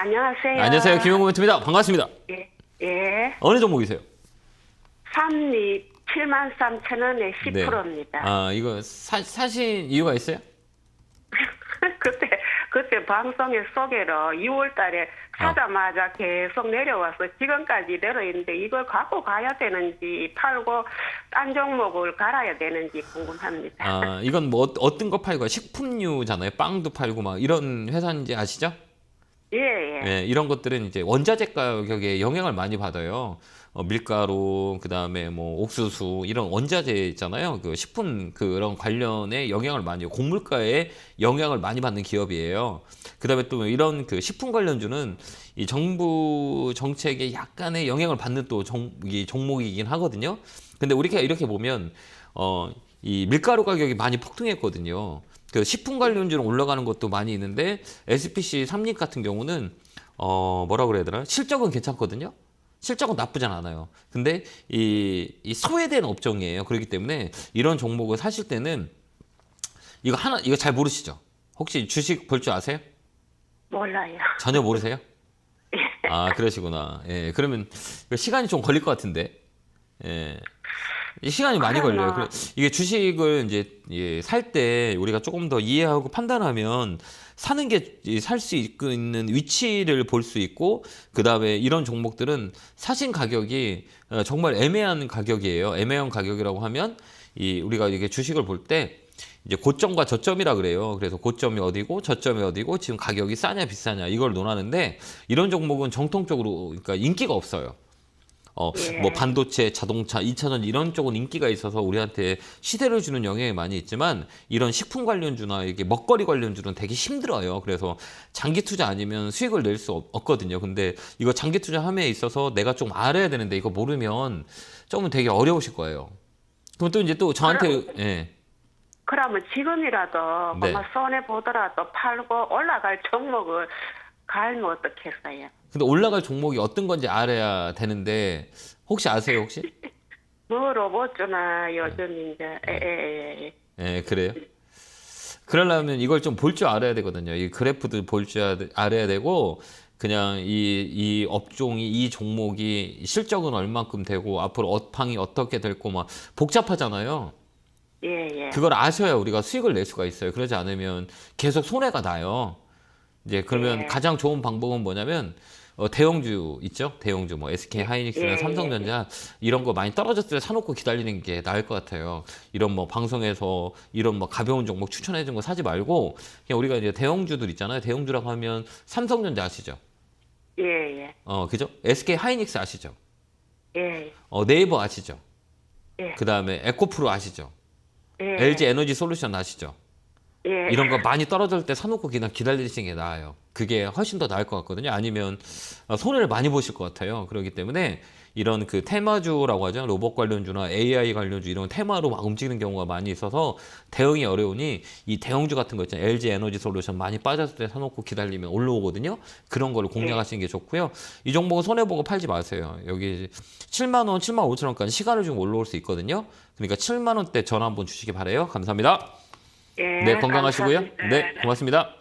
안녕하세요. 안녕하세요. 김용구 멘트입니다. 반갑습니다. 예. 예. 어느 종목이세요? 삼리 7만 3천 원에 10%입니다. 아, 이거 사, 사신 이유가 있어요? 그때 그때 방송에 소개로 2월 달에 사자마자 계속 내려와서 지금까지 내려 있는데 이걸 갖고 가야 되는지 팔고 딴 종목을 갈아야 되는지 궁금합니다. 아, 이건 뭐 어- 어떤 거 팔고 식품류잖아요. 빵도 팔고 막 이런 회사인지 아시죠? 예, 예. 예, 이런 것들은 이제 원자재 가격에 영향을 많이 받아요. 어, 밀가루, 그 다음에 뭐 옥수수 이런 원자재 있잖아요. 그 식품 그런 관련에 영향을 많이 곡물가에 영향을 많이 받는 기업이에요. 그 다음에 또 이런 그 식품 관련주는 이 정부 정책에 약간의 영향을 받는 또 종, 이 종목이긴 하거든요. 근데 우리가 이렇게 보면 어, 이 밀가루 가격이 많이 폭등했거든요. 그 식품 관련주는 올라가는 것도 많이 있는데 SPC 삼립 같은 경우는 어 뭐라 그래야 되나 실적은 괜찮거든요. 실적은 나쁘진 않아요. 근데 이, 이 소외된 업종이에요. 그렇기 때문에 이런 종목을 사실 때는 이거 하나 이거 잘 모르시죠? 혹시 주식 볼 줄 아세요? 몰라요. 전혀 모르세요? 아 그러시구나. 예 그러면 시간이 좀 걸릴 것 같은데. 예. 이 시간이 많이. 걸려요. 그래- 이게 주식을 이제 예, 살 때 우리가 조금 더 이해하고 판단하면 사는 게 살 수 있는 위치를 볼 수 있고 그 다음에 이런 종목들은 사신 가격이 어, 정말 애매한 가격이에요. 애매한 가격이라고 하면 이 우리가 이게 주식을 볼 때 이제 고점과 저점이라 그래요. 그래서 고점이 어디고 저점이 어디고 지금 가격이 싸냐 비싸냐 이걸 논하는데 이런 종목은 정통적으로 그러니까 인기가 없어요. 어, 예. 뭐 반도체, 자동차, 2차전 이런 쪽은 인기가 있어서 우리한테 시대를 주는 영향이 많이 있지만 이런 식품 관련주나 이게 먹거리 관련주는 되게 힘들어요. 그래서 장기 투자 아니면 수익을 낼 수 없거든요. 근데 이거 장기 투자함에 있어서 내가 좀 알아야 되는데 이거 모르면 조금 되게 어려우실 거예요. 그럼 또 이제 또 저한테 예. 그러면 지금이라도 네. 손해 보더라도 팔고 올라갈 종목을 갈면 어떻겠어요? 근데 올라갈 종목이 어떤 건지 알아야 되는데 혹시 아세요 혹시? 뭐 로봇주나 요즘 이제 네. 에에에 예, 그래요. 그러려면 이걸 좀 볼 줄 알아야 되거든요. 이 그래프도 볼 줄 알아야 되고 그냥 이, 이 업종이 이 종목이 실적은 얼만큼 되고 앞으로 업황이 어떻게 될고 막 복잡하잖아요. 예예. 그걸 아셔야 우리가 수익을 낼 수가 있어요. 그러지 않으면 계속 손해가 나요. 이제 그러면 네. 가장 좋은 방법은 뭐냐면 어, 대형주 있죠? 대형주 뭐 SK 하이닉스나 예, 삼성전자 이런 거 많이 떨어졌을 때 사놓고 기다리는 게 나을 것 같아요. 이런 뭐 방송에서 이런 뭐 가벼운 종목 추천해 준 거 사지 말고 그냥 우리가 이제 대형주들 있잖아요. 대형주라고 하면 삼성전자 아시죠? 예 예. 어, 그죠? SK 하이닉스 아시죠? 예. 어, 네이버 아시죠? 예. 그다음에 에코프로 아시죠? 예. LG 에너지 솔루션 아시죠? 예. 이런 거 많이 떨어질 때 사놓고 그냥 기다리시는 게 나아요. 그게 훨씬 더 나을 것 같거든요. 아니면 어, 손해를 많이 보실 것 같아요. 그렇기 때문에 이런 그 테마주라고 하죠. 로봇 관련주나 AI 관련주 이런 테마로 막 움직이는 경우가 많이 있어서 대응이 어려우니 이 대형주 같은 거 있잖아요. LG 에너지 솔루션 많이 빠졌을 때 사놓고 기다리면 올라오거든요. 그런 거를 공략하시는 게 좋고요. 이 종목은 손해보고 팔지 마세요. 여기 7만 원, 7만 5천 원까지 시간을 주면 올라올 수 있거든요. 그러니까 7만 원대 전화 한번 주시기 바래요. 감사합니다. 예. 네, 건강하시고요. 네, 고맙습니다.